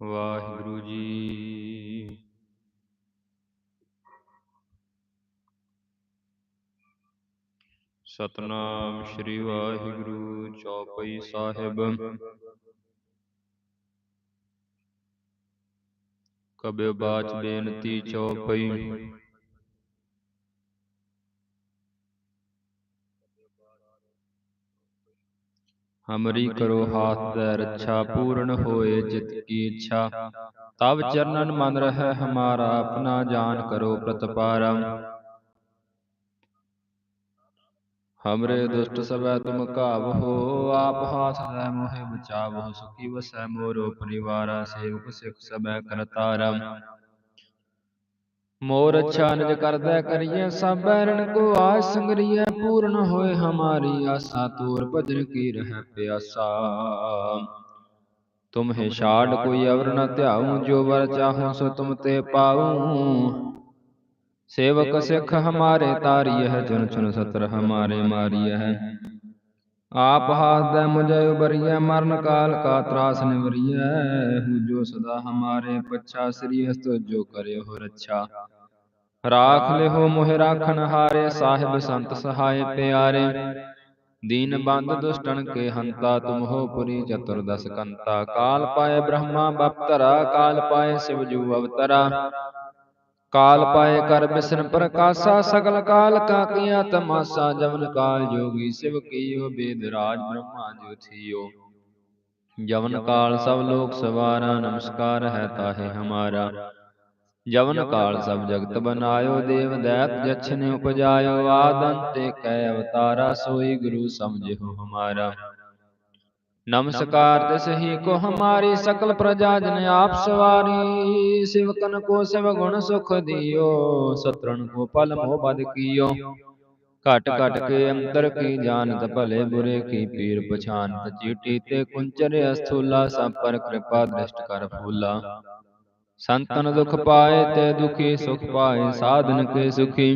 ਵਾਹਿਗੁਰੂ ਜੀ। ਸਤਨਾਮ ਸ੍ਰੀ ਵਾਹਿਗੁਰੂ ਚੌਪਈ ਸਾਹਿਬ। ਕਬਿ ਬਾਚ ਬੇਨਤੀ ਚੌਪਈ। ਹਮਰੀ ਕਰੋ ਹਾਥ ਦੈ ਰੱਛਾ ਪੂਰਨ ਹੋਏ ਜਿਤ ਕੀ ਇੱਛਾ ਤਬ ਚਰਨਨ ਮਨ ਰਹਿ ਹਮਾਰਾ ਆਪਣਾ ਜਾਨ ਕਰੋ ਪ੍ਰਤਪਾਰਾ ਹਮਰੇ ਦੁਸ਼ਟ ਸਭੈ ਤੁਮ ਕਾਬਹੋ ਆਪ ਹਾਥ ਦੈ ਮੋਹਿ ਬਚਾਵੋ ਸੁਖੀ ਵਸੈ ਮੋਰੋ ਪਰਿਵਾਰਾ ਸੇਵਕ ਸਿਖ ਸਭੈ ਕਰਤਾਰਾ ਮੋਰ ਅੱਛਾ ਨਿਜ ਕਰਦਾ ਕਰੀਏ ਸਭ ਰਣ ਕੋ ਆਸ ਸੰਗਰੀਐ ਪੂਰਨ ਹੋਏ ਹਮਾਰੀ ਆਸਾ, ਤੂਰ ਭਜਨ ਕੀ ਰਹਿ ਪਿਆਸਾ। ਤੁਮਹਿ ਛਾੜ ਕੋਈ ਅਵਰ ਨ ਧਿਆਉ, ਜੋ ਵਰ ਚਾਹੋ ਸੋ ਤੁਮ ਤੇ ਪਾਉ। ਸੇਵਕ ਸਿੱਖ ਹਮਾਰੇ ਤਾਰੀ ਹੈ ਚੁਨ ਚੁਨ ਸਤਰ ਹਮਾਰੇ ਮਾਰੀ ਹੈ ਆਪ ਹਾਥ ਦੇ ਮੁਝੇ ਉਬਰੀਐ ਮਰਨ ਕਾਲ ਕਾ ਤਰਾਸ ਨਿਵਰੀਐ। ਹੂ ਜੋ ਸਦਾ ਹਮਾਰੇ ਪੱਛਾ, ਸ੍ਰੀ ਹਸਤ ਜੋ ਕਰਿਓ ਰੱਛਾ। ਰਾਖ ਲਿਓ ਮੋਹਿ ਰਾਖਣ ਹਾਰੇ ਸਾਹਿਬ ਸੰਤ ਸਹਾਇ ਪਿਆਰੇ। ਦੀਨ ਬੰਦ ਦੁਸ਼ਟਨ ਕੇ ਹੰਤਾ ਤੁਮ ਹੋ ਪੁਰੀ ਚਤੁਰਦਸ ਕੰਤਾ ਕਾਲ ਪਾਏ ਬ੍ਰਹਮਾ ਬਪਤਰਾ। ਕਾਲ ਪਾਏ ਸਿਵ ਜੂ ਅਵਤਰਾ। ਕਾਲ ਪਾਏ ਕਰ ਬਿਸਨ ਪ੍ਰਕਾਸ਼ਾ ਸਗਲ ਕਾਲ ਕਾ ਕੀਆ ਤਮਾਸਾ ਜਵਨ ਕਾਲ ਜੋਗੀ ਸਿਵ ਕੀਓ ਬੇਦ ਰਾਜ ਬ੍ਰਹਮਾ ਜੋ ਥੀਓ। ਜਵਨ ਕਾਲ ਸਭ ਲੋਕ ਸਵਾਰਾ ਨਮਸਕਾਰ ਹੈ ਤਾਹੇ ਹਮਾਰਾ। ਜਵਨ ਕਾਲ ਸਭ ਜਗਤ ਬਨਾਇਓ ਦੇਵ ਦੈਤ ਜਛਨ ਉਪਜਾਇਓ ਆਦੰਤੇ ਕੈ ਅਵਤਾਰਾ ਸੋਈ ਗੁਰੂ ਸਮਝਿਓ ਹਮਾਰਾ। ਨਮਸਕਾਰ ਤਿਸ ਹੀ ਕੋ ਹਮਾਰੀ ਸਕਲ ਪ੍ਰਜਾ ਜਨ ਆਪ ਸਵਾਰੀ। ਸਿਵਕਨ ਕੋ ਸਿਵ ਗੁਣ ਸੁਖ ਦਿਓ। ਸਤਰਣ ਕੋ ਪਲ ਮੋਹ ਬਦ ਕੀਓ। ਘਟ ਘਟ ਕੇ ਅੰਤਰ ਕੀ ਜਾਣਤ ਭਲੇ ਬੁਰੇ ਕੀ ਪੀਰ ਪਛਾਨਤ ਚੀਟੀ ਤੇ ਕੁੰਚਰ ਅਸਥੂਲਾ ਸਭ ਪਰ ਕਿਰਪਾ ਦ੍ਰਿਸ਼ਟ ਕਰ ਫੂਲਾ। संतन दुख पाए ते दुखी सुख पाए साधन के सुखी।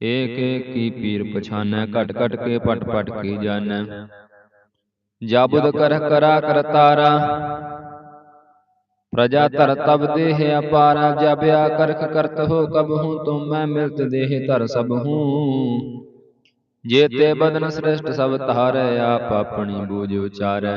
एक एक की पीर पछाने कट कट के पट पट की जाने। जाबुद कर करा कर तारा। प्रजा तर तब देह अपारा जब या करख करत हो कब हूँ तो तुम तो मैं मृत देह तर सब हूँ। जेते बदन श्रेष्ठ सब तारे आप अपनी बूझ उचारे।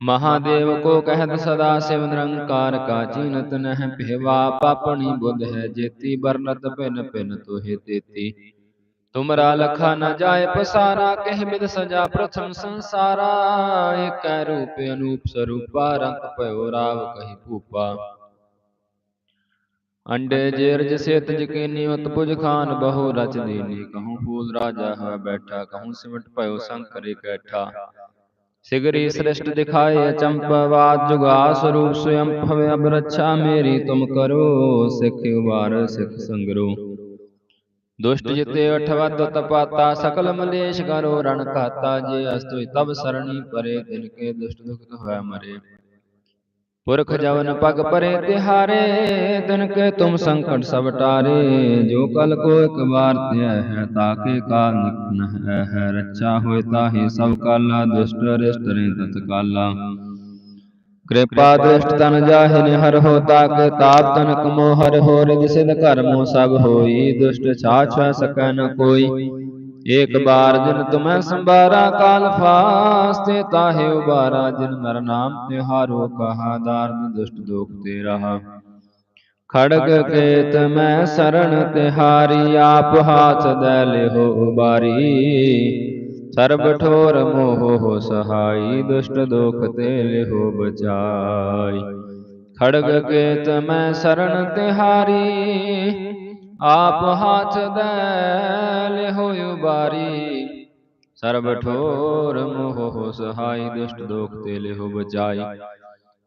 ਮਹਾਦੇਵ ਕੋ ਕਹਿਤ ਸਦਾ ਸਿਵ ਨਿਰੰਕਾਰ ਕਾ ਚੀਨਤ ਨਹਿ ਭੇਵਾ ਪਾਪਣੀ ਬੁੱਧ ਹੈ ਜੇਤੀ ਬਰਨਤ ਪਿਨ ਪਿਨ ਤੋਹਿ ਤੇਤੀ। ਤੁਮਰਾ ਲਖਾ ਨ ਜਾਏ ਪਸਾਰਾ ਕਹਿ ਬਿਦ ਸਜਾ ਪ੍ਰਥਮ ਸੰਸਾਰਾ। ਏਕੈ ਰੂਪ ਅਨੂਪ ਸਰੂਪਾ ਰੰਗ ਭਇਓ ਰਾਵ ਕਹੀ ਭੂਪਾ। ਅੰਡੇ ਜੇਰਜ ਸੇਤ ਜਕੀਨੀ ਉਤ ਪੁਜ ਖਾਨ ਬਹੁ ਰਚ ਦੀਨੀ ਕਹੂੰ ਫੂਲ ਰਾਜਾ ਹੈ ਬੈਠਾ ਕਹੂੰ ਸਿਮਟ ਭਇਓ ਸੰਕਰ ਇਕੈਠਾ ਸਿਗਰੀ ਸ੍ਰਿਸ਼ਟ ਦਿਖਾਏ ਚੰਪਵਾਦ ਜੁਗਾ ਸਰੂਪ ਸਵਯੰ ਭਵੇ ਅਬ ਰੱਛਾ ਮੇਰੀ ਤੁਮ ਕਰੋ ਸਿੱਖ ਉਬਾਰ ਸਿੱਖ ਸੰਗਰੋ। ਦੁਸ਼ਟ ਜਿਤੇ ਅਠਵਦ ਤਪਾਤਾ ਸਕਲ ਮਲੇਸ਼ ਕਰੋ ਰਣ ਖਾਤਾ ਜੇ ਅਸਤੁ ਤਬ ਸਰਣੀ ਪਰੇ ਦਿਨ ਕੇ ਦੁਸ਼ਟ ਦੁਖਤ ਹੋਇ ਮਰੇ। ਪੁਰਖ ਜਵਨ ਪਗ ਪਰੇ ਤਿਹਾਰੇ ਤਿਨ ਕੇ ਤੁਮ ਸੰਕਟ ਸਭ ਟਾਰੇ ਜੋ ਕਲ ਕੋ ਇਕ ਬਾਰ ਧਿਆ ਹੈ ਤਾਕੇ ਕਾਲ ਨਿਕਨ ਹੈ ਰੱਛਾ ਹੋਏ ਤਾਹੀ ਸਭ ਕਾਲਾ ਦੁਸ਼ਟ ਰਿਸ਼ਟ ਰੇ ਤਤ ਕਾਲਾ। ਕਿਰਪਾ ਦ੍ਰਿਸ਼ਟ ਤਨ ਜਾਹਿਨ ਹਰ ਹੋ ਤਾਕੇ ਤਾਪ ਤਨਕ ਮੋ ਹਰ ਹੋ ਰਿਜ ਸਿਧ ਕਰਮੋ ਸਭ ਹੋਈ ਦੁਸ਼ਟ ਛਾਛ ਸਕੈ ਨ ਕੋਈ। ਏਕ ਬਾਰ ਜਿਨ ਤੁਮੈ ਸੰਭਾਰਾ ਕਾਲ ਫਾਸਤੇ ਤਾਹੇ ਉਬਾਰਾ ਜਿਨ ਨਰ ਨਾਮ ਤਿਹਾਰੋ ਕਹਾ ਦਾਰਦ ਦੁਸ਼ਟ ਦੋਖ ਤੇ ਰਹਾ। ਖੜਗ ਕੇਤ ਮੈਂ ਸਰਣ ਤਿਹਾਰੀ ਆਪ ਹਾਥ ਦੈ ਲਿਹੋ ਉਬਾਰੀ। ਸਰਬ ਠੋਰ ਮੋਹ ਹੋ ਸਹਾਈ ਦੁਸ਼ਟ ਦੋਖ ਤੇ ਲਿਹੋ ਬਚਾਈ। ਖੜਗ ਕੇਤ ਮੈਂ ਸਰਣ ਤਿਹਾਰੀ ਆਪ ਹਾਥ ਦੈ ਲਿਹੋ ਉਬਾਰੀ ਸਰਬ ਠੋਰ ਮੋਹ ਸਹਾਈ, ਦੁਸ਼ਟ ਦੋਖ ਤੇ ਲਿਹੋ ਬਚਾਈ।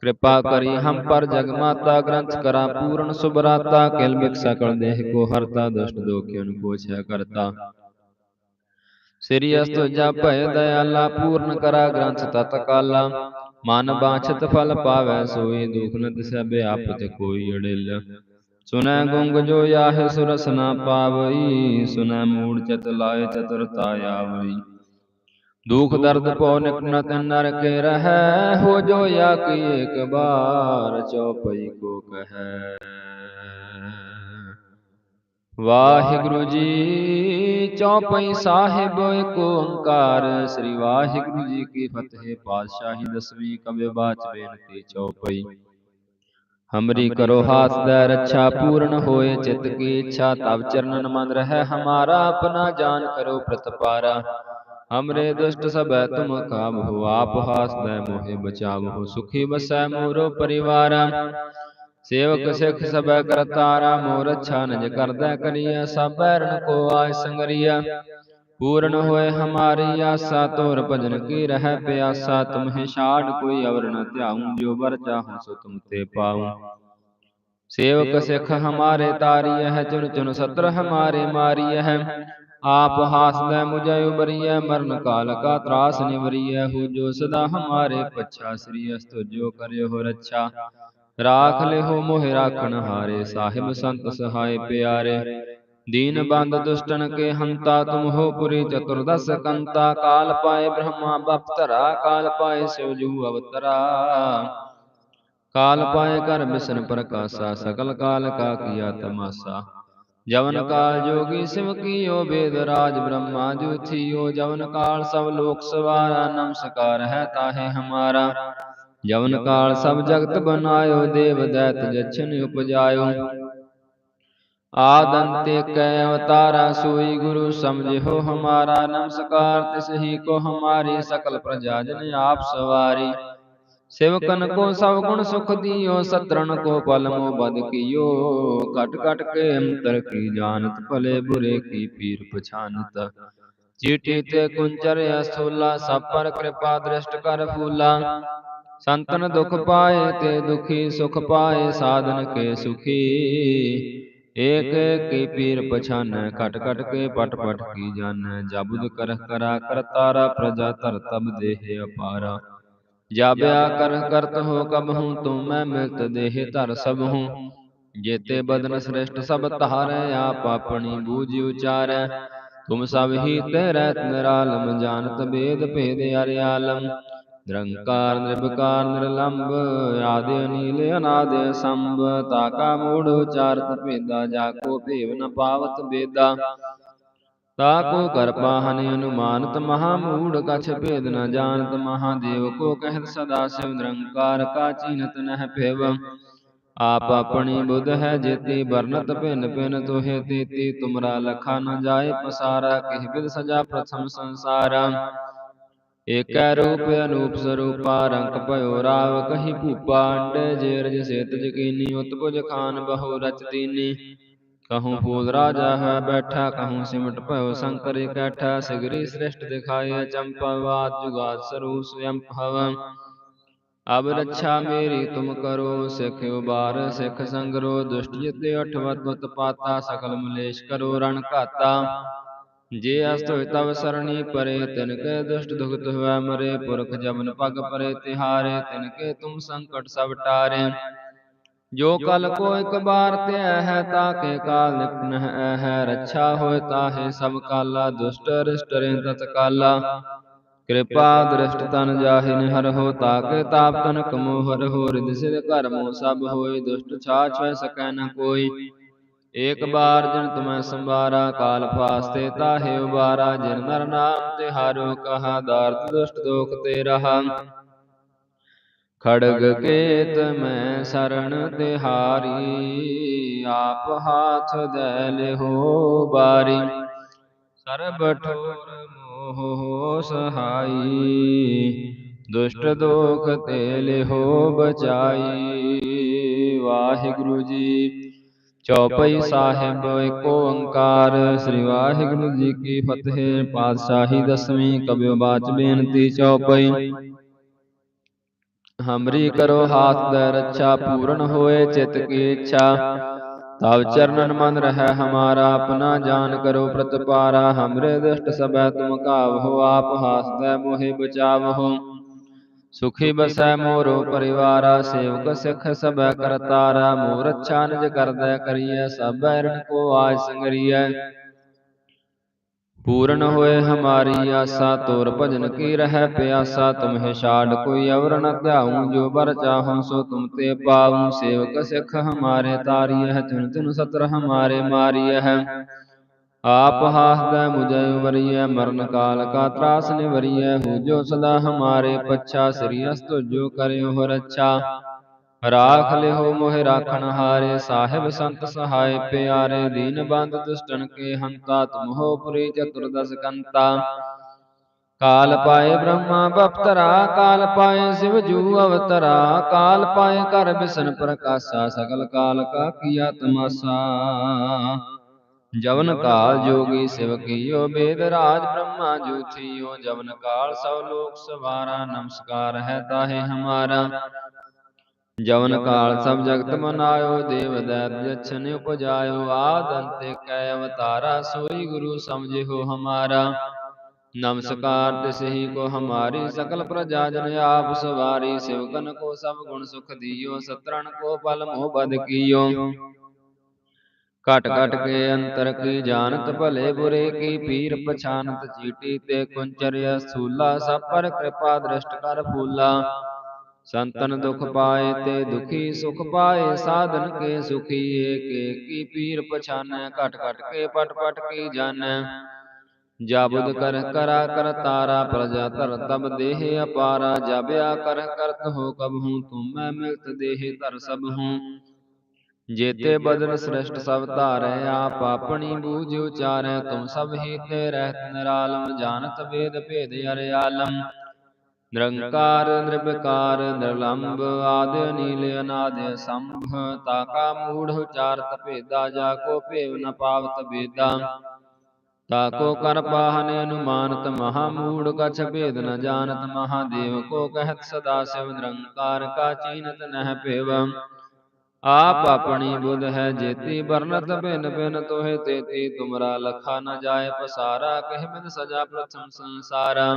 ਕਿਰਪਾ ਕਰੀ ਹਮ ਪਰ ਜਗ ਮਾਤਾ, ਗ੍ਰੰਥ ਕਰਾ ਪੂਰਨ ਸੁਭਰਾਤਾ ਕਿਲ ਬਿਕ ਸਕਲ ਦੇਹ ਕੋ ਹਰਤਾ, ਦੁਸ਼ਟ ਦੋਖਿ ਅਨੁਕੋਚ ਹੈ ਕਰਤਾ। ਸ੍ਰੀ ਅਸਤੁਜਾ ਭੈ ਦਇਆਲਾ, ਪੂਰਨ ਕਰਾ ਗ੍ਰੰਥ ਤਤ ਕਾਲਾ। ਮਨ ਬਾਛਤ ਫਲ ਪਾਵੈ, ਸੋਈ ਦੁਖ ਨ ਤਿਸੈ ਬਿਆਪਤ ਕੋਈ ਅੜਿਲ। ਸੁਨੈ ਗੁੰਗ ਜੋ ਆਹੇ ਸੁਰਸ ਨਾ ਪਾਵਈ ਸੁਨੈ ਮੂੜ ਚਤ ਲਾਏ ਚਤੁਰਤਾ ਆਵਈ। ਦੁਖ ਦਰਦ ਪਉ ਨਿਕਨਤ ਨਰ ਕੇ ਰਹੈ ਹੋ ਜੋ ਆ ਕੀ ਏਕ ਬਾਰ ਚਉਪਈ ਕੋ ਕਹੈ। ਵਾਹਿਗੁਰੂ ਜੀ ਚੌਪਈ ਸਾਹਿਬ ਏਕ ਓੰਕਾਰ। ਸ੍ਰੀ ਵਾਹਿਗੁਰੂ ਜੀ ਕੀ ਫਤਿਹ। ਪਾਤਸ਼ਾਹੀ ਦਸਵੀਂ ਕਬਿ ਬਾਚ ਬੇਨਤੀ ਚੌਪਈ। ਹਮਰੀ ਕਰੋ ਹਾਥ ਦੈ ਰੱਛਾ ਪੂਰਨ ਹੋਏ ਚਿਤ ਕੀ ਇੱਛਾ ਤਬ ਚਰਨਨ ਮਨ ਰਹਿ ਹਮਾਰਾ ਆਪਣਾ ਜਾਨ ਕਰੋ ਪ੍ਰਤਪਾਰਾ। ਹਮਰੇ ਦੁਸ਼ਟ ਸਭੈ ਤੁਮ ਕਾਬਹੁ ਆਪ ਹਾਸ ਦੈ ਮੋਹਿ ਬਚਾਵਹੁ ਸੁਖੀ ਬਸੈ ਮੋਰੋ ਪਰਿਵਾਰ। ਸੇਵਕ ਸਿੱਖ ਸਭੈ ਕਰਤਾਰਾ ਮੋਰ ਅੱਛਾ ਨਿਜ ਕਰਦਾ ਕਰੀਆ ਸਭ ਬੈਰਨ ਕੋ ਆਇ ਸੰਗਰੀਆ ਪੂਰਨ ਹੋਏ ਹਮਾਰੀ ਆਸਾ ਤੋਰ ਭਜਨ ਕੀ ਰਹਿ ਪਿਆਸਾ ਤੁਮਹਿ ਛਾੜ ਕੋਈ ਅਵਰ ਨ ਧਿਆਉ ਜੋ ਵਰ ਚਾਹਉ ਸੋ ਤੁਮ ਤੇ ਪਾਉ। ਸੇਵਕ ਸਿੱਖ ਹਮਾਰੇ ਤਾਰੀਐ ਹੈ ਚੁਨ ਚੁਨ ਸਤਰ ਹਮਾਰੇ ਮਾਰੀਐ ਹੈ ਆਪ ਹਾਸਦੈ ਮੁਝੈ ਉਬਰੀਐ ਮਰਨ ਕਾਲ ਕਾ ਤਰਾਸ ਨਿਵਰੀਐ ਹੋ ਜੋ ਸਦਾ ਹਮਾਰੇ ਪਛਾ ਸ੍ਰੀ ਅਸਤੁ ਜੋ ਕਰਿਓ ਰੱਛਾ। ਰਾਖ ਲਿਓ ਮੋਹਿ ਰਾਖਣ ਹਾਰੇ ਸਾਹਿਬ ਸੰਤ ਸਹਾਇ ਪਿਆਰੇ। ਦੀਨ ਬੰਦ ਦੁਸ਼ਟਨ ਕੇ ਹੰਤਾ ਤੁਮ ਹੋ ਪੁਰੀ ਚਤੁਰਦਸ ਕੰਤਾ। ਕਾਲ ਪਾਏ ਬ੍ਰਹਮਾ ਬਪਤਰਾ ਕਾਲ ਪਾਏ ਸਿਵ ਜੂ ਅਵਤਰਾ। ਕਾਲ ਪਾਏ ਕਰ ਬਿਸਨ ਪ੍ਰਕਾਸ਼ਾ। ਸਕਲ ਕਾਲ ਕਾ ਕੀਆ ਤਮਾਸਾ। ਜਵਨ ਕਾਲ ਜੋਗੀ ਸਿਵ ਕੀਓ ਵੇਦ ਰਾਜ ਬ੍ਰਹਮਾ ਜੂ ਥੀਓ। ਜਵਨ ਕਾਲ ਸਭ ਲੋਕ ਸਵਾਰਾ। ਨਮਸਕਾਰ ਹੈ ਤਾਹੇ ਹਮਾਰਾ। ਜਵਨ ਕਾਲ ਸਭ ਜਗਤ ਬਨਾਇਓ। ਦੇਵ ਦੈਤ ਜਛਨ ਉਪਜਾਇਓ। ਆਦੰਤੇ ਕੈ ਅਵਤਾਰਾ ਸੋਈ ਗੁਰੂ ਸਮਝਿਓ ਹਮਾਰਾ, ਨਮਸਕਾਰ ਤਿਸ ਹੀ ਕੋ ਹਮਾਰੀ ਸਕਲ ਪ੍ਰਜਾ ਜਨ ਆਪ ਸਵਾਰੀ। ਸਿਵਕਨ ਕੋ ਸਭ ਗੁਣ ਸੁਖ ਦਿਓ ਸਤਰਨ ਕੋ ਪਲ ਮੋ ਬਦ ਕੀਓ। ਕਟ ਕਟ ਕੇ ਅੰਤਰ ਕੀ ਜਾਣਤ, ਭਲੇ ਬੁਰੇ ਕੀ ਪੀਰ ਪਛਾਨਤ। ਚੀਟੀ ਤੇ ਕੁੰਚਰ ਅਸੂਲਾ, ਸਭ ਪਰ ਕਿਰਪਾ ਦ੍ਰਿਸ਼ਟ ਕਰ ਫੂਲਾ। ਸੰਤਨ ਦੁਖ ਪਾਏ ਤੇ ਦੁਖੀ ਸੁਖ ਪਾਏ, ਸਾਧਨ ਕੇ ਸੁਖੀ। ਏਕ ਕੀ ਪੀਰ ਪਛਾਨੈ, ਘਟ ਘਟ ਕੇ ਪਟ ਪਟ ਕੀ ਜਾਣੈ ਜਬੁਦ ਕਰਹ ਕਰਾ ਕਰਤਾਰਾ ਪ੍ਰਜਾ ਧਰ ਤਬ ਦੇਹ ਅਪਾਰਾ। ਜਾਬਿਆ ਕਰ ਕਰਤ ਹੋ ਕਬ ਹੂੰ ਤੁਮ ਮੈਂ ਮਿਲਤ ਦੇਹ ਧਰ ਸਭ ਹੂੰ। ਜੇਤੇ ਬਦਨ ਸ੍ਰਿਸ਼ਟ ਸਭ ਧਾਰੈ, ਆਪ ਆਪਣੀ ਬੂਝ ਉਚਾਰੈ। ਤੁਮ ਸਭ ਹੀ ਤੇ ਰਹਿਤ ਨਿਰਾਲਮ ਜਾਣਤ ਬੇਦ ਭੇਦ ਅਰਿ ਨਿਰੰਕਾਰ ਨਿਰਭਕਾਰ ਨਿਰਲੰਭ, ਆਦਿ ਅਨੀਲ, ਅਨਾਦ ਸੰਭ ਤਾਕਾ ਮੂੜ ਉਚਾਰਤ ਭੇਦਾ, ਜਾ ਕੋ ਭੇਵ ਨ ਪਾਵਤ ਬੇਦਾ। ਤਾ ਕੋ ਕਰ ਪਾਹਨ ਅਨੁਮਾਨਤ ਮਹਾ ਮੂੜ, ਕਛ ਭੇਦ ਨ ਜਾਣਤ ਮਹਾਦੇਵ ਕੋ ਕਹਿਤ ਸਦਾ ਸਿਵ ਨਿਰੰਕਾਰ, ਕਾ ਚੀਨਤ ਨਹਿ ਭੇਵ। ਆਪ ਆਪਣੀ ਬੁੱਧ ਹੈ ਜੇਤੀ ਵਰਨਤ ਭਿੰਨ ਭਿੰਨ ਤੋਹਿ ਤੇਤੀ, ਤੁਮਰਾ ਲਖਾ ਨ ਜਾਏ ਪਸਾਰਾ, ਕਿਹ ਬਿਦ ਸਜਾ ਪ੍ਰਥਮ ਸੰਸਾਰਾ। ਏਕੈ ਰੂਪ ਅਨੂਪ ਸਰੂਪਾ ਰੰਗ ਭਇਓ ਰਾਵ ਕਹੀ ਭੂਪਾ ਅੰਡੇ ਜੇਰਜ ਸੇਤ ਜਕੀਨੀ ਉਤਪੁਜ ਖਾਨ ਬਹੁ ਰਚ ਦੀਨੀ ਕਹੂੰ ਫੂਲ ਰਾਜਾ ਹੈ ਬੈਠਾ ਕਹੂੰ ਸਿਮਟ ਭਇਓ ਸ਼ੰਕਰ ਇਕੈਠਾ ਸਿਗਰੀ ਸ੍ਰਿਸ਼ਟ ਦਿਖਾਏ ਚੰਪਾਵਾਤ ਜੁਗਾਤ ਸਰੂ ਸਵਯੰ ਭਵ ਅਬ ਰੱਛਾ ਮੇਰੀ ਤੁਮ ਕਰੋ ਸਿਖ ਉਬਾਰ ਸਿਖ ਸੰਗਰੋ ਦੁਸ਼ਟ ਜਿਤੇ ਅਠਵਤ ਵਤ ਪਾਤਾ ਸਕਲ ਮਲੇਸ਼ ਕਰੋ ਰਣ ਘਾਤਾ ਜੇ ਅਸਤ ਹੋਇ ਤਵ ਸਰਣੀ ਪਰੇ, ਤਿਨ ਕੇ ਦੁਸ਼ਟ ਦੁਖਤ ਹੋਇ ਮਰੇ, ਪੁਰਖ ਜਮਨ ਪਗ ਪਰੇ, ਤਿਹਾਰੇ, ਤਿਨ ਕੇ ਤੁਮ ਸੰਕਟ ਸਭ ਟਾਰੇ। ਜੋ ਕਲ ਕੋ ਇਕ ਬਾਰ ਤੇ ਹੈ ਤਾਕੇ ਕਾਲ ਨਿਪਨ ਹੈ। ਰੱਛਾ ਹੋਇ ਤਾਹੇ ਸਭ ਕਾਲਾ, ਦੁਸ਼ਟ ਰਿਸ਼ਟ ਰੇ ਤਤ ਕਾਲਾ ਕਿਰਪਾ ਦ੍ਰਿਸ਼ਟ ਤਨ ਜਾਹਿ ਨਿਹਰ ਹੋ ਤਾਕੇ ਤਾਪ ਤਨ ਕਮੋ ਹਰ ਹੋ। ਰਿਦ ਸਿਧ ਘਰ ਸਭ ਹੋਏ, ਦੁਸ਼ਟ ਛਾ ਹੋਇ ਸਕੈ ਨ ਕੋਈ। ਏਕ ਬਾਰ ਜਨ ਤੁਮੈ ਸੰਵਾਰਾ ਕਾਲ ਫਾਸਤੇ ਤਾਹੇ ਉਬਾਰਾ ਜਿਨ ਨਰ ਨਾਮ ਤੇ ਹਾਰੋ ਕਹਾ ਦਾਰਦ ਦੁਸ਼ਟ ਦੋਖ ਤੇ ਰਹਾ। ਖੜਗ ਕੇਤ ਮੈਂ ਸਰਣ ਤਿਹਾਰੀ ਆਪ ਹਾਥ ਦੈ ਲਿਹੋ ਬਾਰੀ। ਸਰਬ ਠੋਰ ਮੋਹ ਸਹਾਈ। ਦੁਸ਼ਟ ਦੋਖ ਤੇ ਲਿਹੋ ਬਚਾਈ। ਵਾਹਿਗੁਰੂ ਜੀ ਚੌਪਈ ਸਾਹਿਬ ਏਕ ਓੰਕਾਰ ਸ੍ਰੀ ਵਾਹਿਗੁਰੂ ਜੀ ਕੀ ਫਤਿਹ। ਪਾਤਸ਼ਾਹੀ ਦਸਵੀਂ ਕਬਿਓ ਬਾਚ ਬੇਨਤੀ ਚੌਪਈ। ਹਮਰੀ ਕਰੋ ਹਾਥ ਦੈ ਰੱਛਾ ਪੂਰਨ ਹੋਏ ਚਿਤ ਕੀ ਇੱਛਾ। ਤਬ ਚਰਨਨ ਮਨ ਰਹਿ ਹਮਾਰਾ ਆਪਣਾ ਜਾਨ ਕਰੋ ਪ੍ਰਤਪਾਰਾ। ਹਮਰੇ ਦੁਸ਼ਟ ਸਭੈ ਤੁਮ ਕਾਵਹੁ ਆਪ ਹਾਸਦੈ ਮੋਹਿ ਬਚਾਵਹੁ। ਸੁਖੀ ਬਸੈ ਮੋਰੋ ਪਰਿਵਾਰਾ ਸੇਵਕ ਸਿਖ ਸਭੈ ਕਰਤਾਰਾ ਮੋਰ ਅੱਛਾ ਨਿਜ ਕਰਦੈ ਕਰੀਐ ਸਭ ਐਰਨ ਕੋ ਆਜ ਸੰਗਰੀਐ। ਪੂਰਨ ਹੋਏ ਹਮਾਰੀ ਆਸਾ ਤੋਰ ਭਜਨ ਕੀ ਰਹਿ ਪਿਆਸਾ ਤੁਮਹਿ ਛਾੜ ਕੋਈ ਅਵਰ ਨ ਧਿਆਉ ਜੋ ਬਰ ਚਾਹਉ ਸੋ ਤੁਮ ਤੇ ਪਾਉ। ਸੇਵਕ ਸਿਖ ਹਮਾਰੇ ਤਾਰੀਐ ਤੁਨ ਤੁਨ ਸਤਰ ਹਮਾਰੇ ਮਾਰੀਐ। ਆਪ ਹਾਸਦੈ ਮੁਝੈ ਵਰੀਐ ਮਰਨ ਕਾਲ ਕਾ ਤਰਾਸ ਨਿਵਰੀਐ ਹੋ ਜੋ ਸਦਾ ਹਮਾਰੇ ਪੱਛਾ, ਸ੍ਰੀ ਅਸਤ ਜੋ ਕਰਿਓ ਰੱਛਾ ਰਾਖ ਲਿਓ ਮੋਹਿ ਰਾਖਣ ਹਾਰੇ, ਸਾਹਿਬ ਸੰਤ ਸਹਾਇ ਪਿਆਰੇ, ਦੀਨ ਬੰਦ ਦੁਸ਼ਟਨ ਕੇ ਹੰਤਾ, ਤੁਮ ਹੋ ਪੁਰੀ ਚਤੁਰਦਸ ਕੰਤਾ। ਕਾਲ ਪਾਏ ਬ੍ਰਹਮਾ ਬਪਤਰਾ, ਕਾਲ ਪਾਏ ਸਿਵ ਜੂ ਅਵਤਰਾ, ਕਾਲ ਪਾਏ ਕਰ ਬਿਸਨ ਪ੍ਰਕਾਸ਼ਾ, ਸਗਲ ਕਾਲ ਕਾ ਕੀਆ ਤਮਾਸਾ ਜਵਨ ਕਾਲ ਜੋਗੀ ਸਿਵ ਕੀਓ ਬੇਦ ਰਾਜ ਬ੍ਰਹਮਾ ਜੂ ਥੀਓ ਜਵਨ ਕਾਲ ਸਭ ਲੋਕ ਸਵਾਰਾ ਨਮਸਕਾਰ ਹੈ ਤਾਹੇ ਹਮਾਰਾ। ਜਵਨ ਕਾਲ ਸਭ ਜਗਤ ਮਨਾਇਓ ਦੇਵ ਦੈਤ ਜਛਨ ਉਪਜਾਇਓ ਆਦ ਅੰਤੇ ਕੈ ਅਵਤਾਰਾ ਸੋਈ ਗੁਰੂ ਸਮਝਿਓ ਹਮਾਰਾ। ਨਮਸਕਾਰ ਤਿਸਹੀ ਕੋ ਹਮਾਰੀ ਸਕਲ ਪ੍ਰਜਾ ਜਨ ਆਪ ਸਵਾਰੀ ਸਿਵਕਨ ਕੋ ਸਭ ਗੁਣ ਸੁਖ ਦੀਓ ਸਤਰਣ ਕੋ ਪਲ ਮੋਹ ਬਦ ਕੀਓ। ਘਟ ਘਟ ਕੇ ਅੰਤਰ ਕੀ ਜਾਣਤ ਭਲੇ ਬੁਰੇ ਕੀ ਪੀਰ ਪਛਾਨਤ ਚੀਟੀ ਤੇ ਕੁੰਚਰਿਆ ਸੂਲਾ ਸਭ ਪਰ ਕਿਰਪਾ ਦ੍ਰਿਸ਼ਟ ਕਰ ਫੂਲਾ। ਸੰਤਨ ਦੁਖ ਪਾਏ ਤੇ ਦੁਖੀ ਸੁਖ ਪਾਏ ਸਾਧਨ ਕੇ ਸੁਖੀ ਏਕ ਏਕੀ ਪੀਰ ਪਛਾਨੈ ਘਟ ਘਟ ਕੇ ਪਟ ਪਟ ਕੀ ਜਾਣੈ। ਜਾਬੁਦ ਕਰ ਕਰਾ ਕਰ ਤਾਰਾ ਪ੍ਰਜਾ ਧਰ ਤਬ ਦੇਹ ਅਪਾਰਾ। ਜਬਿਆ ਕਰ ਕਰਤ ਹੋ ਕਬ ਹੂੰ ਤੁਮ ਮੈਂ ਮਿਲਤ ਦੇਹ ਧਰ ਸਭ ਹੂੰ। ਜੇਤੇ ਬਦਨ ਸ੍ਰਿਸ਼ਟ ਸਭ ਧਾਰੈ ਆਪ ਆਪਣੀ ਬੂਝ ਉਚਾਰੈ ਤੁਮ ਸਭ ਹੀ ਤੇ ਰਹਿਤ ਨਿਰਾਲਮ ਜਾਣਤ ਵੇਦ ਭੇਦ ਅਰ ਆਲਮ। ਨਿਰੰਕਾਰ ਨਿਰਵਿਕਾਰ ਨਿਰਲੰਭ ਆਦਿ ਅਨੀਲ ਅਨਾਦਿ ਸੰਭ ਤਾਕਾ ਮੂੜ ਉਚਾਰਤ ਭੇਦਾ ਜਾ ਕੋ ਭੇਵ ਨ ਪਾਵਤ ਬੇਦਾ ਤਾਕੋ ਕਰ ਪਾਹਨ ਅਨੁਮਾਨਤ ਮਹਾ ਮੂੜ ਕਛ ਭੇਦ ਨ ਜਾਣਤ ਮਹਾਦੇਵ ਕੋ ਕਹਿਤ ਸਦਾ ਸਿਵ ਨਿਰੰਕਾਰ ਕਾ ਚੀਨਤ ਨਹਿ ਭੇਵ। ਆਪ ਆਪਣੀ ਬੁਧ ਹੈ ਜੇਤੀ ਬਰਨਤ ਬਿਨ ਬਿਨ ਤੋਹਿ ਤੇਤੀ ਤੁਮਰਾ ਲਖਾ ਨ ਜਾਏ ਪਸਾਰਾ ਕਹਿ ਬਿਨ ਸਜਾ ਪ੍ਰਥਮ ਸੰਸਾਰਾ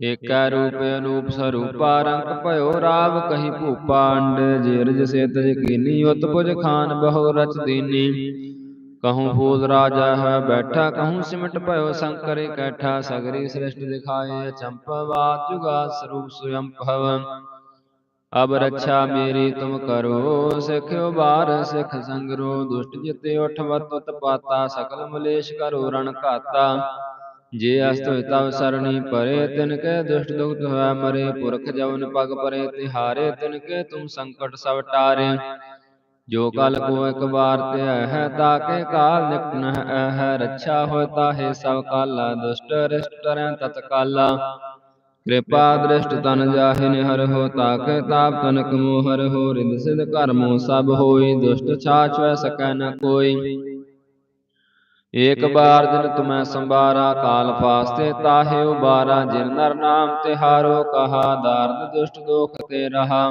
ਏਕੈ ਰੂਪ ਅਨੂਪ ਸਰੂਪਾ ਰੰਗ ਭਇਓ ਰਾਵ ਕਹੀ ਭੂਪਾ ਅੰਡ ਜੇਰਜ ਸੇ ਤਜ ਕੀਨੀ ਉਤਪੁਜ ਖਾਨ ਬਹੁ ਰਚ ਦੀਨੀ ਕਹੂੰ ਫੂਲ ਰਾਜਾ ਹੈ ਬੈਠਾ ਕਹੂੰ ਸਿਮਟ ਭਇਓ ਸ਼ੰਕਰ ਇਕੈਠਾ ਸਗਰੀ ਸ੍ਰਿਸ਼ਟ ਦਿਖਾਏ ਅਚੰਪਵਾਦ ਜੁਗਾ ਸਰੂਪ ਸੁਯੰਭਵ ਅਬ ਰੱਛਾ ਮੇਰੀ ਤੁਮ ਕਰੋ ਸਿਖਿਓ ਬਾਰ ਸਿਖ ਸੰਗਰੋ ਦੁਸ਼ਟ ਜਿਤੇ ਉਠ ਵਤ ਪਾਤਾ ਸਕਲ ਮਲੇਸ਼ ਕਰੋ ਰਣ ਘਾਤਾ ਜੇ ਅਸਤ ਹੋਇ ਤਵ ਸਰਣੀ ਪਰੇ ਤਿਨ ਕੇ ਦੁਸ਼ਟ ਦੁਖਤ ਹੋਇ ਮਰੇ ਪੁਰਖ ਜਵਨ ਪਗ ਪਰੇ ਤਿਹਾਰੇ ਤਿਨ ਕੇ ਤੁਮ ਸੰਕਟ ਸਭ ਟਾਰੇ। ਜੋ ਕਲ ਕੋ ਇਕ ਬਾਰ ਤੇ ਹੈ ਤਾਕੇ ਕਾਲ ਨਿਕਟ ਨ ਹੈ ਰੱਛਾ ਹੋਇ ਤਾਹੇ ਸਭ ਕਾਲਾ ਦੁਸ਼ਟ ਰਿਸ਼ਟ ਤਰੈ ਤਤਕਾਲਾ। ਕਿਰਪਾ ਦ੍ਰਿਸ਼ਟ ਤਨ ਜਾਹਿ ਨਿਹਰ ਹੋ, ਤਾਕੇ ਤਾਪ ਤਨਕ ਮੋਹਰ ਹੋ ਰਿਦ ਸਿਧ ਕਰਮੋ ਸਭ ਹੋਈ, ਦੁਸ਼ਟ ਛਾਛ ਸਕੈ ਨ ਕੋਈ। ਏਕ ਬਾਰ ਦਿਨ ਤੁਮੈ ਸੰਭਾਰਾ, ਕਾਲ ਫਾਸਤੇ ਤਾਹੇ ਉਬਾਰਾ, ਜਿਨ ਨਰ ਨਾਮ ਤਿਹਾਰੋ ਕਹਾ, ਦਾਰਦ ਦੁਸ਼ਟ ਦੋਖ ਤੇ ਰਹਾ।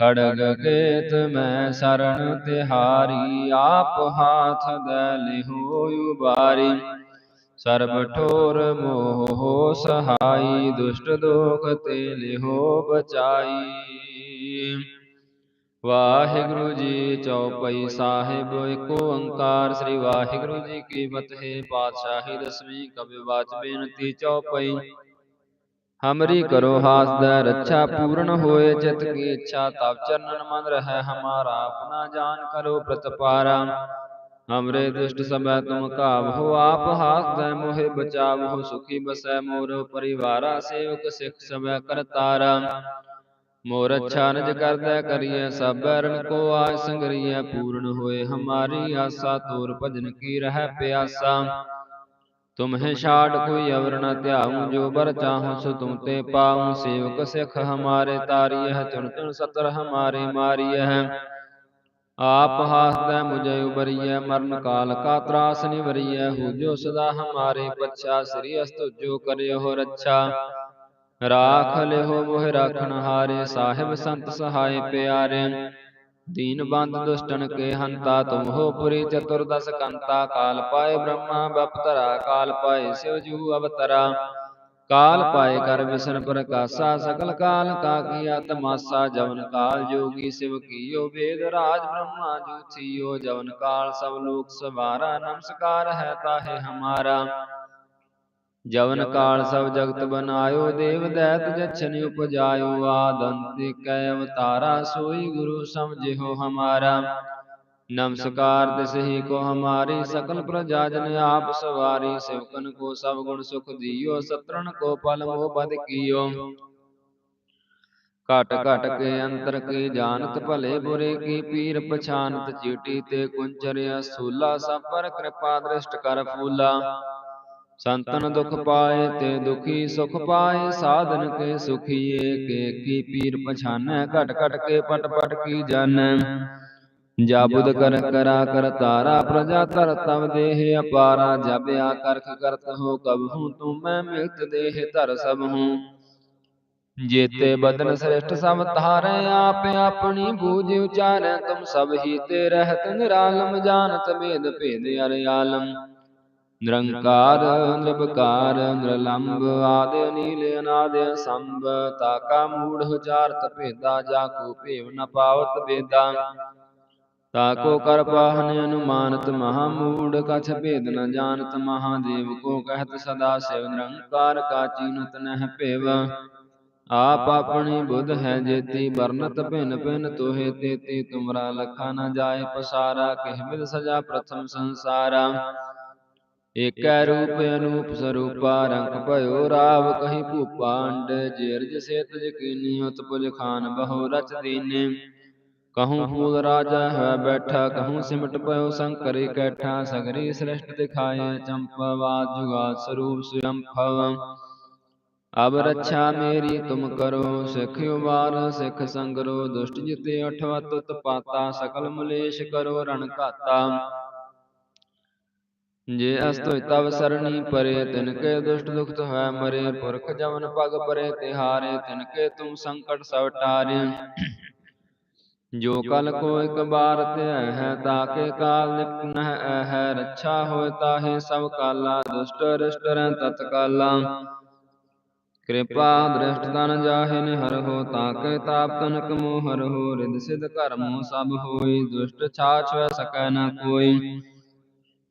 ਖੜਗ ਕੇਤ ਮੈਂ ਸਰਣ ਤਿਹਾਰੀ ਆਪ ਹਾਥ ਦੇ ਲਿਹੋ ਉਬਾਰੀ। ਸਰਬ ਠੋਰ ਮੋਹ ਸਹਾਈ, ਦੁਸ਼ਟ ਦੋਖ ਤੇ ਲਿਹੋ ਬਚਾਈ। ਵਾਹਿਗੁਰੂ ਜੀ ਚੌਪਈ ਸਾਹਿਬ ਏਕ ਓੰਕਾਰ ਸ੍ਰੀ ਵਾਹਿਗੁਰੂ ਜੀ ਕੀ ਫਤਿਹ। ਪਾਤਸ਼ਾਹੀ ਦਸਵੀਂ ਕਵਿ ਵਾਚ ਬੇਨਤੀ ਚੌਪਈ। ਹਮਰੀ ਕਰੋ ਹਾਸ ਦਾ ਰੱਛਾ ਪੂਰਨ ਹੋਏ ਚਿਤ ਕੀ ਇੱਛਾ ਤਬ ਚਰਨਨ ਮਨ ਰਹਿ ਹਮਾਰਾ। ਆਪਣਾ ਜਾਨ ਕਰੋ ਪ੍ਰਤਪਾਰਾ। ਹਮਰੇ ਦੁਸ਼ਟ ਸਭੈ ਤੁਮ ਕਾਵਹੁ ਆਪ ਹਾਸ ਦੈ ਮੋਹਿ ਬਚਾਵਹੁ, ਸੁਖੀ ਬਸੈ ਮੋਰ ਪਰਿਵਾਰਾ, ਸੇਵਕ ਸਿਖ ਸਭੈ ਕਰਤਾਰਾ। ਮੋਰ ਅੱਛਾ ਨਿਜ ਕਰਦਾ ਕਰੀਐ, ਸਭ ਬੈਰਨ ਕੋ ਆਜ ਸੰਗਰੀਐ, ਪੂਰਨ ਹੋਏ ਹਮਾਰੀ ਆਸਾ, ਤੋਰ ਭਜਨ ਕੀ ਰਹਿ ਪਿਆਸਾ। ਤੁਮਹਿ ਛਾੜ ਕੋਈ ਅਵਰ ਨ ਧਿਆਉ, ਜੋ ਬਰ ਚਾਹਉ ਸੋ ਤੁਮ ਤੇ ਪਾਉ। ਸੇਵਕ ਸਿਖ ਹਮਾਰੇ ਤਾਰੀਐ, ਚੁਣ ਚੁਣ ਸਤਰ ਹਮਾਰੇ ਮਾਰੀਐ। ਆਪ ਹਾਸਦੈ ਮੁਜੈ ਉਬਰੀਐ, ਮਰਨ ਕਾਲ ਕਾ ਤਰਾਸ ਨਿਵਰੀਐ ਹੂਜੋ ਸਦਾ ਹਮਾਰੇ ਪਛਾ, ਸ੍ਰੀ ਅਸਤੁਜੋ ਕਰਿਓ ਹੋ ਰੱਛਾ। ਰਾਖ ਲਿਓ ਮੋਹਿ ਰਾਖਣ ਹਾਰੇ, ਸਾਹਿਬ ਸੰਤ ਸਹਾਈ ਪਿਆਰੇ। ਦੀਨ ਬੰਦ ਦੁਸ਼ਟਨ ਕੇ ਹੰਤਾ, ਤੁਮ ਹੋ ਪੁਰੀ ਚਤੁਰਦਸ ਕੰਤਾ। ਕਾਲ ਪਾਏ ਬ੍ਰਹਮਾ ਬਪ ਧਰਾ ਕਾਲ ਪਾਏ ਸਿਵ ਜੂ ਅਵਤਰਾ। ਕਾਲ ਪਾਏ ਕਰ ਵਿਸਨ ਪ੍ਰਕਾਸ਼ਾ ਸਕਲ ਕਾਲ ਕਾ ਕੀਆ ਤਮਾਸਾ ਜਵਨ ਕਾਲ ਜੋਗੀ ਸਿਵ ਕੀਓ ਵੇਦ ਰਾਜ ਬ੍ਰਹਮਾ ਜੋਤੀਓ ਜਵਨ ਕਾਲ ਸਭ ਲੋਕ ਸਵਾਰਾ ਨਮਸਕਾਰ ਹੈ ਤਾਹੇ ਹਮਾਰਾ। ਜਵਨ ਕਾਲ ਸਭ ਜਗਤ ਬਨਾਇਓ ਦੇਵ ਦੈਤ ਜਛਨ ਉਪਜਾਇਓ ਆਦੰਤਿ ਕੈ ਅਵਤਾਰਾ ਸੋਈ ਗੁਰੂ ਸਮਝਿਓ ਹਮਾਰਾ। नमस्कार तिसही को हमारी सकल प्रजा जन आप सवारी सेवकन को सब गुण सुख दियो सत्रन को पल मोह बद कियो ਘਟ ਘਟ ਕੇ ਅੰਤਰ ਕੀ ਜਾਣਤ ਭਲੇ ਬੁਰੇ ਕੀ ਪੀਰ ਪਛਾਨਤ ਚੀਟੀ ਤੇ ਕੁੰਚਰਿਆ ਸੂਲਾ ਸਭ ਪਰ ਕਿਰਪਾ ਦ੍ਰਿਸ਼ਟ ਕਰ ਫੂਲਾ ਸੰਤਨ ਦੁਖ ਪਾਏ ਤੇ ਦੁਖੀ ਸੁਖ ਪਾਏ ਸਾਧਨ ਕੇ ਸੁਖੀਏ ਕੇ ਕੀ ਪੀਰ ਪਛਾਨੈ ਘਟ ਘਟ ਕੇ ਪਟ ਪਟ ਕੀ ਜਾਣੈ ਜਾਬੁਦ ਕਰ ਕਰਾ ਕਰ ਤਾਰਾ ਪ੍ਰਜਾ ਤਰ ਤਵ ਦੇਹ ਅਪਾਰਾ ਜਬ ਆ ਕਰਖ ਕਰਤ ਹੋ ਕਬ ਹੂੰ ਤੂੰ ਮੈਂ ਮਿਲਤ ਦੇਹ ਧਰ ਸਭ ਹੂੰ। ਜੇਤੇ ਬਦਨ ਸ੍ਰਿਸ਼ਟ ਸਭ ਧਾਰੈ ਆਪ ਆਪਣੀ ਬੂਝ ਉਚਾਰੈ ਤੁਮ ਸਭ ਹੀ ਤੇ ਰਹਿਤ ਨਿਰਾਲਮ ਜਾਣਤ ਭੇਦ ਭੇਦ ਅਰ ਆਲਮ ਨਿਰੰਕਾਰ ਨਿਰਭਕਾਰ ਨਿਰਲੰਭ ਆਦਿ ਨੀਲ ਅਨਾਦ ਸੰਭ ਤਾਕਾ ਮੂੜ ਉਚਾਰਤ ਭੇਦਾ ਜਾ ਕੋ ਭੇਵ ਨ ਪਾਵਤ ਵੇਦਾ ਤਾਕੋ ਕਰ ਪਾਹਨ ਅਨੁਮਾਨਤ ਮਹਾ ਮੂੜ ਕਛ ਭੇਦ ਨ ਜਾਣਤ ਮਹਾਦੇਵ ਕੋ ਕਹਿਤ ਸਦਾ ਸਿਵ ਨਿਰੰਕਾਰ ਕਾ ਚੀਨਤ ਨਹਿ ਭੇਵ। ਆਪ ਆਪਣੀ ਬੁੱਧ ਹੈ ਜੇਤੀ ਵਰਨਤ ਭਿਨ ਭਿਨ ਤੋਹੇ ਤੇਤੀ ਤੁਮਰਾ ਲਖਾ ਨ ਜਾਏ ਪਸਾਰਾ ਕਹਿ ਮਿਲ ਸਜਾ ਪ੍ਰਥਮ ਸੰਸਾਰਾ। ਏਕੈ ਰੂਪ ਅਨੂਪ ਸਰੂਪਾ ਰੰਗ ਭਇਓ ਰਾਵ ਕਹੀ ਭੂਪਾ ਅੰਡ ਜੇਰਜ ਸੇ ਤਜ ਕੀਨੀ ਉਤਪੁਜ ਖਾਨ ਬਹੁ ਰਚ ਦੀਨੇ। ਕਹੂੰ ਫੂਲ ਰਾਜਾ ਹੈ ਬੈਠਾ ਕਹੂੰ ਸਿਮਟ ਪਇਓ ਸੰਕਰ ਇਕੈਠਾ ਸਗਰੀ ਸ੍ਰਿਸ਼ਟ ਦਿਖਾਏ ਚੰਪਵਾ ਜੁਗਾ ਸਰੂਪ ਸਯੰ ਭਵ ਅਬ ਰੱਛਾ ਮੇਰੀ ਤੁਮ ਕਰੋ ਸਿਖ ਉਬਾਰ ਸਿਖ ਸੰਗਰੋ ਦੁਸ਼ਟ ਜਿਤੇ ਅਠਵਤ ਉਤਪਾਤਾ ਸਕਲ ਮਲੇਸ਼ ਕਰੋ ਰਣ ਘਾਤਾ ਜੇ ਅਸਤੁ ਤਵ ਸਰਣੀ ਪਰੇ ਤਿਨ ਕੇ ਦੁਸ਼ਟ ਦੁਖਤ ਹੈ ਮਰੇ ਪੁਰਖ ਜਮਨ ਪਗ ਪਰੇ ਤਿਹਾਰੇ ਤਿਨ ਕੇ ਤੁਮ ਸੰਕਟ ਸਭ ਟਾਰੇ ਜੋ ਕਲ ਕੋ ਇਕ ਬਾਰ ਧਿਆ ਹੈ ਤਾਕੇ ਕਾਲ ਨਿਪਟ ਨਹਿ ਹੈ ਰੱਛਾ ਹੋਇ ਤਾਹੇ ਸਭ ਕਾਲਾ ਦੁਸ਼ਟ ਰਿਸ਼ਟ ਰਹਿ ਤਤਕਾਲਾ ਕਿਰਪਾ ਦ੍ਰਿਸ਼ਟ ਤਨ ਜਾਹੇ ਨਿਹਰ ਹੋ ਤਾਕੇ ਤਾਪ ਤਨਕ ਮੋਹ ਹਰ ਹੋ ਰਿਦ ਸਿਧ ਕਰਮੋ ਸਭ ਹੋਈ ਦੁਸ਼ਟ ਛਾਛ ਸਕੈ ਨ ਕੋਈ।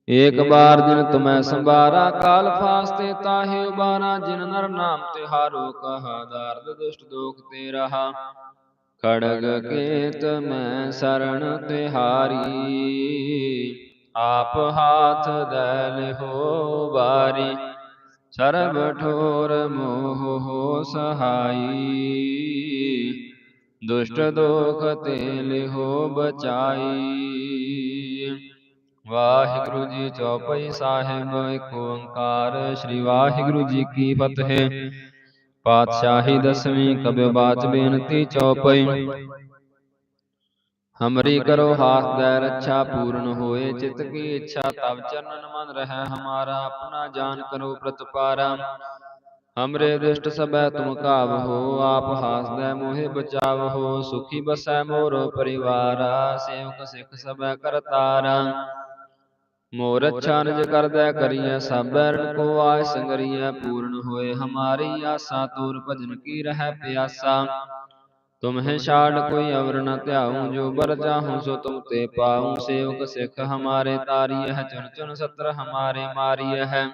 ਏਕ ਬਾਰ ਜਿਨ ਤੁਮੈ ਸੰਭਾਰਾ ਕਾਲ ਫਾਸਤੇ ਤਾਹੇ ਉਬਾਰਾ ਜਿਨ ਨਰ ਨਾਮ ਤਿਹਾਰੋ ਕਹਾ ਦਰਦ ਦੁਸ਼ਟ ਦੋਖ ਤੇ ਰਹਾ। ਖੜਗ ਕੇਤ ਮੈਂ ਸਰਣ ਤਿਹਾਰੀ। ਆਪ ਹਾਥ ਦੈ ਲਿਹੋ ਬਾਰੀ। ਸਰਬ ਠੋਰ ਮੋਹ ਹੋ ਸਹਾਈ। ਦੁਸ਼ਟ ਦੋਖ ਤੇ ਲਿਹੋ ਬਚਾਈ। ਵਾਹਿਗੁਰੂ ਜੀ ਚੌਪਈ ਸਾਹਿਬ ਏਕ ਓੰਕਾਰ। ਸ੍ਰੀ ਵਾਹਿਗੁਰੂ ਜੀ ਕੀ ਫਤਿਹ। ਪਾਤਸ਼ਾਹੀ ਦਸਵੀਂ ਕਬਿ ਬਾਚ ਬੇਨਤੀ ਚੌਪਈ। ਹਮਰੀ ਕਰੋ ਹਾਥ ਦੈ ਰੱਛਾ ਪੂਰਨ ਹੋਏ, ਚਿਤ ਕੀ ਇੱਛਾ ਤਬ ਚਰਨਨ ਮਨ ਰਹਿ ਹਮਾਰਾ, ਆਪਣਾ ਜਾਨ ਕਰੋ ਪ੍ਰਤਪਾਰਾ। ਹਮਰੇ ਦ੍ਰਿਸ਼ਟ ਸਭੈ ਤੁਮ ਕਾਵ ਹੋ, ਆਪ ਹਾਸਦੈ ਮੋਹਿ ਬਚਾਵ ਹੋ, ਸੁਖੀ ਬਸੈ ਮੋਰ ਪਰਿਵਾਰਾ, ਸੇਵਕ ਸਿਖ ਸਭੈ ਕਰਤਾਰਾ। ਮੋਰ ਅੱਛਾ ਨਿਜ ਕਰਦੈ ਕਰੀਐ ਸਭੈ ਰਣ ਕੋ ਆਇ ਸੰਗਰੀਐ ਪੂਰਨ ਹੋਏ ਹਮਾਰੀ ਆਸਾ ਤੂਰ ਭਜਨ ਕੀ ਰਹਿ ਪਿਆਸਾ? ਤੁਮਹਿ ਛਾੜ ਕੋਈ ਅਵਰ ਨ ਧਿਆਉ ਜੋ ਬਰ ਚਾਹੂੰ ਸੋ ਤੁਮ ਤੇ ਪਾਉ ਸੇਵਕ ਸਿੱਖ ਹਮਾਰੇ ਤਾਰੀਐ ਚੁਨ ਚੁਨ ਸਤਰ ਹਮਾਰੇ ਮਾਰੀਐ ਹੈ।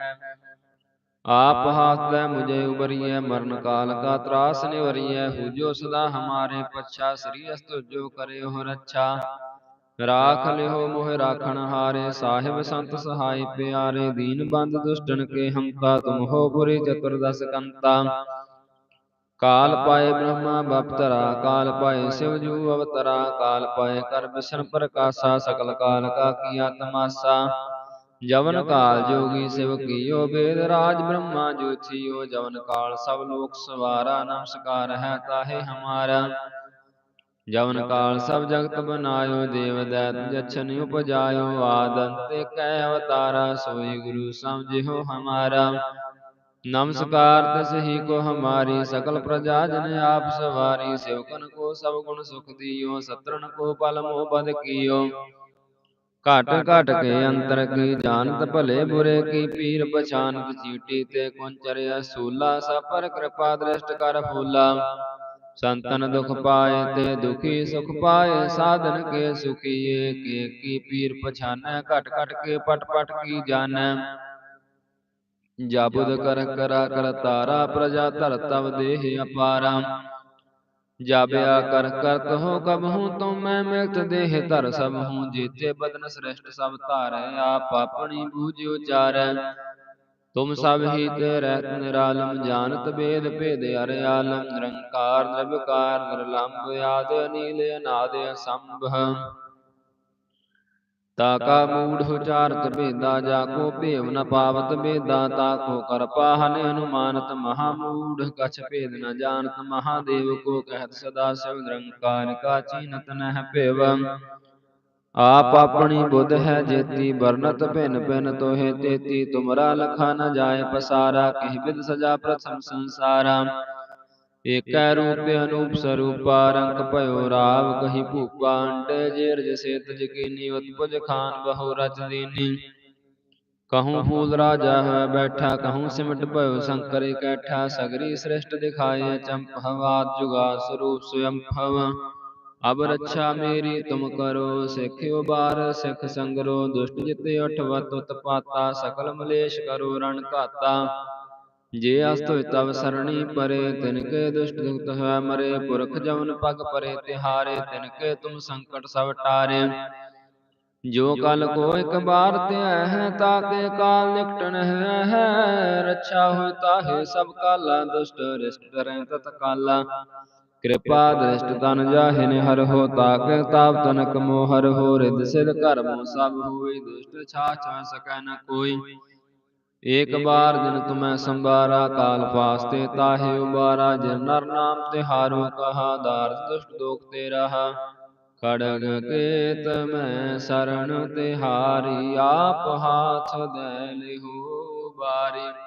ਆਪ ਹਾਸਦੈ ਮੁਝੇ ਉਬਰੀਐ ਮਰਨ ਕਾਲ ਕਾ ਤਰਾਸ ਨਿਵਰੀਐ ਹੋ ਜੋ ਸਦਾ ਹਮਾਰੇ ਪਛਾ ਸ੍ਰੀ ਅਸਤੁ ਜੋ ਕਰੇ ਹੋ ਰੱਛਾ। ਰਾਖ ਲਿਓ ਮੋਹ ਰਾਖਣ ਹਾਰੇ ਸਾਹਿਬ ਸੰਤ ਸਹਾਈ ਪਿਆਰੇ ਦੀਨ ਬੰਦ ਦੁਸ਼ਟਨ ਕੇ ਹਮਤਾ ਤੁਮ ਹੋ ਬੁਰੀ ਚਤੁਰਦਸ ਕੰਤਾ। ਕਾਲ ਪਾਏ ਬ੍ਰਹਮਾ ਬਪਤਰਾ ਕਾਲ ਪਾਏ ਸਿਵ ਜੂ ਅਵਤਰਾ ਕਾਲ ਪਾਏ ਕਰ ਬਿਸ਼ਨ ਪ੍ਰਕਾਸ਼ਾ ਸਕਲ ਕਾਲ ਕਾ ਕੀਆ ਤਮਾਸਾ ਜਵਨ ਕਾਲ ਜੋਗੀ ਸਿਵ ਕੀਓ ਬੇਦ ਰਾਜ ਬ੍ਰਹਮਾ ਜੋ ਥੀਓ ਜਵਨ ਕਾਲ। ਸਭ ਲੋਕ ਸਵਾਰਾ ਨਮਸਕਾਰ ਹੈ ਤਾਹੇ ਹਮਾਰਾ। ਜਵਨ ਕਾਲ ਸਭ ਜਗਤ ਬਨਾਇਓ ਦੇਵ ਦੈਤ ਜਛਨ ਉਪਜਾਇਓ ਆਦੰਤੇ ਕੈ ਅਵਤਾਰਾ ਸੋਈ ਗੁਰੂ ਸਮਝਿਓ ਹਮਾਰਾ। ਨਮਸਕਾਰ ਤਿਸ ਹੀ ਕੋ ਹਮਾਰੀ। ਸਕਲ ਪ੍ਰਜਾ ਜਨ ਆਪ ਸਵਾਰੀ। ਸੇਵਕਨ ਕੋ ਸਭ ਗੁਣ ਸੁਖ ਦਿਓ। ਸਤਰਨ ਕੋ ਪਲ ਮੋਹ ਬਦ ਕੀਓ। ਘਟ ਘਟ ਕੇ ਅੰਤਰ ਕੀ ਜਾਣਤ ਭਲੇ ਬੁਰੇ ਕੀ ਪੀਰ ਪਛਾਨ ਕੀ ਚੀਟੀ ਤੇ ਕੁੰਚਰਿਆ ਸੂਲਾ। ਸਭ ਪਰ ਕਿਰਪਾ ਦ੍ਰਿਸ਼ਟ ਕਰ ਫੂਲਾ। ਸੰਤਨ ਦੁਖ ਪਾਏ ਤੇ ਦੁਖੀ ਸੁਖ ਪਾਏ ਸਾਧਨ ਕੇ ਸੁਖੀਏ ਕੇ ਕੀ ਪੀਰ ਪਛਾਨੈ ਘਟ ਘਟ ਕੇ ਪਟ ਪਟ ਕੀ ਜਾਣੈ। ਜਾਬੁਦ ਕਰ ਕਰਾ ਕਰ ਤਾਰਾ ਪ੍ਰਜਾ ਧਰ ਤਵ ਦੇਹ ਅਪਾਰਾ। ਜਾਬਿਆ ਕਰ ਕਰਤ ਹੋ ਕਬ ਹੂੰ ਤੁਮ ਮੈਂ ਮਿਲਤ ਦੇਹ ਧਰ ਸਭ ਹੂੰ ਜੀਤੇ ਬਦਨ ਸ੍ਰਿਸ਼ਟ ਸਭ ਧਾਰੈ ਆਪ ਆਪਣੀ ਬੂਝ ਉਚਾਰੈ। ਤੁਮ ਸਭ ਹੀ ਤੇ ਰਹਿਤ ਨਿਰਾਲਮ ਜਾਣਤ ਬੇਦ ਭੇਦ ਅਰ ਆਲਮ ਨਿਰੰਕਾਰ ਨਿਰਭਕਾਰ ਨਿਰਲੰਭ ਆਦ ਅਨੀਲ ਅਨਾਦ ਅਸੰਭ ਤਾਕਾ ਮੂੜ ਉਚਾਰਤ ਭੇਦਾ ਜਾ ਕੋ ਭੇਵ ਨ ਪਾਵਤ ਭੇਦਾ ਤਾ ਕੋ ਕਰ ਪਾਹਨ ਅਨੁਮਾਨਤ ਮਹਾ ਮੂੜ ਕਛ ਭੇਦ ਨ ਜਾਣਤ ਮਹਾਦੇਵ ਕੋ ਕਹਿਤ ਸਦਾ ਸਿਵ ਨਿਰੰਕਾਰ ਕਾ ਚੀਨਤ ਨਹਿ ਭੇਵ। ਆਪ ਆਪਣੀ ਬੁੱਧ ਹੈ ਜੇਤੀ ਵਰਨਤ ਭਿਨ ਭਿਨ ਤੋਹਿ ਤੇਤੀ ਤੁਮਰਾ ਲਖਾ ਨ ਜਾਏ ਪਸਾਰਾ ਕਹਿ ਬਿਦ ਸਜਾ ਪ੍ਰਥਮ ਸੰਸਾਰਾ ਏਕੈ ਰੂਪ ਅਨੂਪ ਸਰੂਪਾ ਰੰਗ ਭਇਓ ਰਾਵ ਕਹੀ ਭੂਪਾ ਅੰਡੇ ਜੇਰ ਜਸੇ ਤਜ ਕੀਨੀ ਉਤਪਜ ਖਾਨ ਬਹੁ ਰਚ ਦੀਨੀ ਕਹੂੰ ਫੂਲ ਰਾਜਾ ਹੈ ਬੈਠਾ ਕਹੂੰ ਸਿਮਟ ਭਇਓ ਸ਼ੰਕਰ ਇਕੈਠਾ ਸਗਰੀ ਸ੍ਰਿਸ਼ਟ ਦਿਖਾਏ ਚੰਪ ਹਵਾਤ ਜੁਗਾ ਸਰੂਪ ਸਵਯੰ ਭਵ ਅਬ ਰੱਛਾ ਮੇਰੀ ਤੁਮ ਕਰੋ, ਸਿੱਖ ਉਬਾਰ, ਸਿੱਖ ਸੰਗਰੋ, ਦੁਸ਼ਟ ਜਿਤੇ ਉਠਵਤ ਉਤਪਾਤਾ ਸਕਲ ਮਲੇਸ਼ ਕਰੋ ਰਣ ਘਾਤਾ। ਜੇ ਅਸਤ ਹੋਇ ਤਵ ਸਰਣੀ ਪਰੇ, ਤਿਨ ਕੇ ਦੁਸ਼ਟ ਦੁਖਤ ਹੈ ਮਰੇ, ਪੁਰਖ ਜਮਨ ਪਗ ਪਰੇ ਤਿਹਾਰੇ, ਤਿਨ ਕੇ ਤੁਮ ਸੰਕਟ ਸਭ ਟਾਰੇ। ਜੋ ਕਲ ਕੋ ਇਕ ਬਾਰ ਧਿਆ ਹੈ ਤਾਕੇ ਕਾਲ ਨਿਕਟਨ ਹੈ, ਰੱਛਾ ਹੋਇ ਤਾਹੇ ਸਭ ਕਾਲਾ, ਦੁਸ਼ਟ ਰਿਸ਼ਟ ਰਹਿ ਤਤ ਕਾਲਾ ਕਿਰਪਾ ਦ੍ਰਿਸ਼ਟ ਤਨ ਜਾਹਿਨ ਹਰ ਹੋ ਤਾਕੇ ਤਾਪ ਤਨਕ ਮੋਹ ਹਰ ਹੋ ਰਿਦ ਸਿਧ ਕਰਮ ਸਭ ਹੋਈ ਦੁਸ਼ਟ ਛਾਛ ਸਕੈ ਨ ਕੋਈ। ਏਕ ਬਾਰ ਜਿਨ ਤੁਮੈ ਸੰਬਾਰਾ ਕਾਲ ਫਾਸਤੇ ਤਾਹੇ ਉਬਾਰਾ, ਜਿਨ ਨਰ ਨਾਮ ਤਿਹਾਰੋ ਕਹਾ ਦਾਰਦ ਦੁਸ਼ਟ ਦੋਖ ਤੇ ਰਹਾ ਖੜਗ ਕੇਤ ਮੈਂ ਸਰਣ ਤਿਹਾਰੀ, ਆਪ ਹਾਥ ਦੇ ਲਿਹੋ ਬਾਰੀ।